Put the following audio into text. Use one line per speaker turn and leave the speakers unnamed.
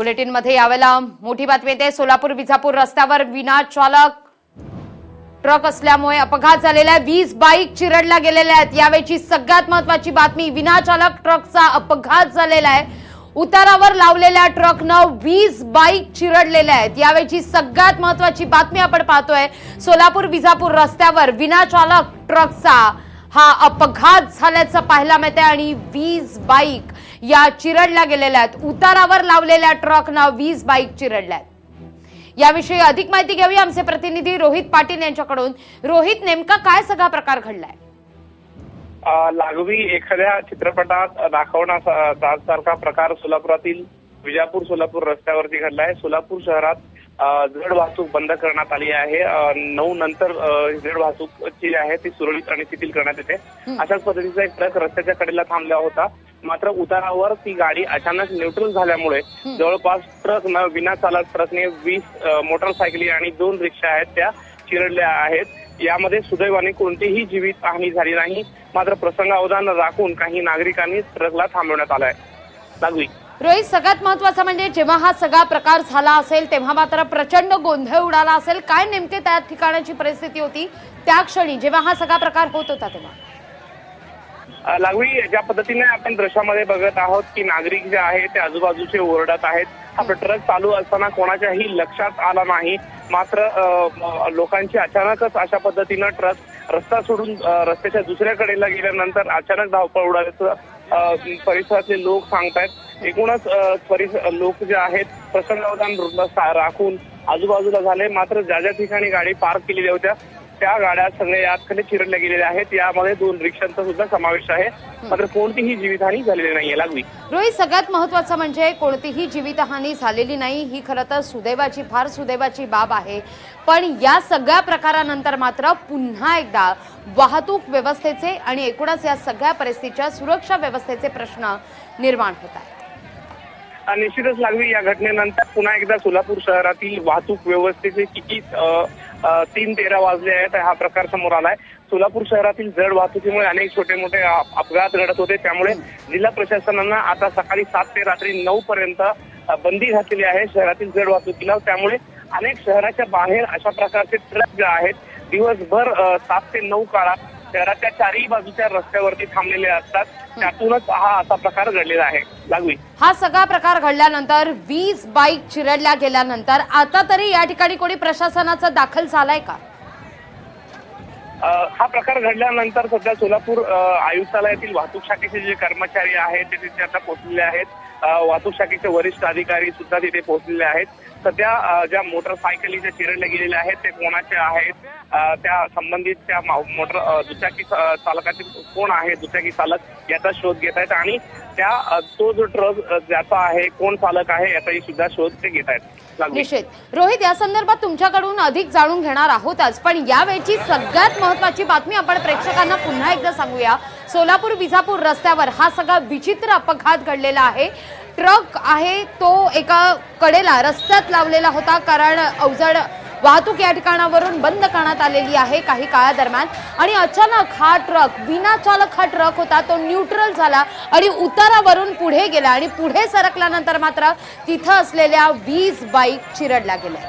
बुलेटिनमध्ये यावेळेला मोठी बातमी येते. सोलापूर विजापूर रस्त्यावर विना चालक. ट्रक असल्यामुळे अपघात झालेला आहे वीस बाईक चिरडल्या गेलेल्या आहेत. यावेळची सगळ्यात महत्वाची बातमी विनाचालक ट्रकचा अपघात झालेला आहे. उतारावर लावलेल्या ट्रकनं वीस बाईक चिरडलेल्या आहेत. यावेळची सगळ्यात महत्वाची बातमी आपण पाहतोय. सोलापूर विजापूर रस्त्यावर विनाचालक ट्रकचा हा अपघात झाल्याचं पाहायला मिळतंय आणि वीस बाईक या चिरडल्या गेलेल्या आहेत. उतारावर लावलेल्या ट्रकनं वीस बाईक चिरडल्या आहेत. याविषयी अधिक माहिती घ्यावी आमचे प्रतिनिधी रोहित पाटील यांच्याकडून. रोहित नेमका काय सगळा प्रकार घडलाय?
लागवी एखाद्या चित्रपटात दाखवण्यासारखा प्रकार सोलापुरातील विजापूर सोलापूर रस्त्यावरती घडला आहे सोलापूर शहरात जड वाहतूक बंद करण्यात आली आहे. नऊ नंतर जड वाहतूक जी आहे ती सुरळीत आणि शिथिल करण्यात येते. अशाच पद्धतीचा एक ट्रक रस्त्याच्या कडेला थांबला होता. मात्र उतारावर ती गाडी अचानक न्यूट्रल झाल्यामुळे जवळपास ट्रक न विना चालक ट्रकने वीस मोटरसायकली आणि दोन रिक्षा आहेत त्या चिरडल्या आहेत. यामध्ये सुदैवाने कोणतीही जीवित हानी झाली नाही. मात्र प्रसंगावधान राखून काही नागरिकांनी ट्रकला थांबवण्यात आलाय. लागवी
रोहित सगळ्यात महत्वाचं म्हणजे जेव्हा हा सगळा प्रकार झाला असेल तेव्हा मात्र प्रचंड गोंधळ उडाला असेल. काय नेमके त्या ठिकाणाची परिस्थिती होती? त्या क्षणी जेव्हा हा सगळा प्रकार होत होता तेव्हा.
लागवी ज्या पद्धतीने आपण दृश्यामध्ये बघत आहोत की नागरिक जे आहे ते आजूबाजूचे ओरडत आहेत. आपला ट्रक चालू असताना कोणाच्याही लक्षात आला नाही. मात्र लोकांची अचानकच अशा पद्धतीनं ट्रक रस्ता सोडून रस्त्याच्या दुसऱ्या कडेला गेल्यानंतर अचानक धावपळ उडाल्याचं परिसरातले लोक सांगतायत. एकूणच अ, परिस लोक जे आहेत प्रसंगावधान राखून आजूबाजूला झाले. मात्र ज्या ज्या ठिकाणी गाडी पार्क केलेल्या होत्या त्या गाड्या सगळे आतकडे चिरडल्या गेलेल्या आहेत. यामध्ये दोन रिक्षांचा सुद्धा समावेश आहे. मात्र कोणतीही जीवितहानी झालेली नाहीये. लागवी
रोहित सगळ्यात महत्वाचं म्हणजे कोणतीही जीवितहानी झालेली नाही. ही खरं तर सुदैवाची फार सुदैवाची बाब आहे. पण या सगळ्या प्रकारानंतर मात्र पुन्हा एकदा वाहतूक व्यवस्थेचे आणि एकूणच या सगळ्या परिस्थितीच्या सुरक्षा व्यवस्थेचे प्रश्न निर्माण होत आहेत.
निश्चितच लागवी या घटनेनंतर पुन्हा एकदा सोलापूर शहरातील वाहतूक व्यवस्थेचे किती तीन तेरा वाजले आहेत हा प्रकार समोर आलाय. सोलापूर शहरातील जड वाहतुकीमुळे अनेक छोटे मोठे अपघात घडत होते. त्यामुळे जिल्हा प्रशासनानं आता सकाळी सात ते रात्री नऊ पर्यंत बंदी घातलेली आहे शहरातील जड वाहतुकीला. त्यामुळे अनेक शहराच्या बाहेर अशा प्रकारचे ट्रक जे आहेत. दिवसभर सात ते नऊ काळात शहराच्या चारही बाजूच्या रस्त्यावरती थांबलेले असतात. त्यातूनच हा असा प्रकार घडलेला आहे. लागवी.
हा सगळा प्रकार घडल्यानंतर वीस बाईक चिरडल्या गेल्यानंतर आता तरी या ठिकाणी कोणी प्रशासनाचा दाखल झालाय का?
हा प्रकार घडल्यानंतर सध्या सोलापूर आयुक्तालयातील वाहतूक शाखेचे जे कर्मचारी आहेत ते तिथे आता पोहोचलेले आहेत. वाहतूक शाखेचे वरिष्ठ अधिकारी सुद्धा तिथे पोहोचलेले आहेत. सध्या ज्या मोटरसायकली चिरडल्या गेलेल्या आहेत ते कोणाचे आहेत? त्या संबंधित त्या मोटर दुचाकी चालकाचे कोण आहे दुचाकी चालक याचा शोध घेत आहेत आणि त्या तो जो ट्रक ज्याचा आहे कोण चालक आहे याचाही सुद्धा शोध ते घेत आहेत.
निश्चित. रोहित या संदर्भात तुमच्याकडून अधिक जाणून घेणार आहोतच पण यावेळची सगळ्यात महत्वाची बातमी आपण प्रेक्षकांना पुन्हा एकदा सांगूया. सोलापूर विजापूर रस्त्यावर हा सगळा विचित्र अपघात घडलेला आहे. ट्रक आहे तो एका कडेला रस्त्यात लावलेला होता कारण अवजड वाहतूक या ठिकाणावरून बंद करण्यात आलेली आहे काही काळादरम्यान. आणि अचानक हा ट्रक विनाचालक हा ट्रक होता तो न्यूट्रल झाला आणि उतारावरून पुढे गेला आणि पुढे सरकल्यानंतर मात्र तिथं असलेल्या वीज बाईक चिरडल्या गेल्या.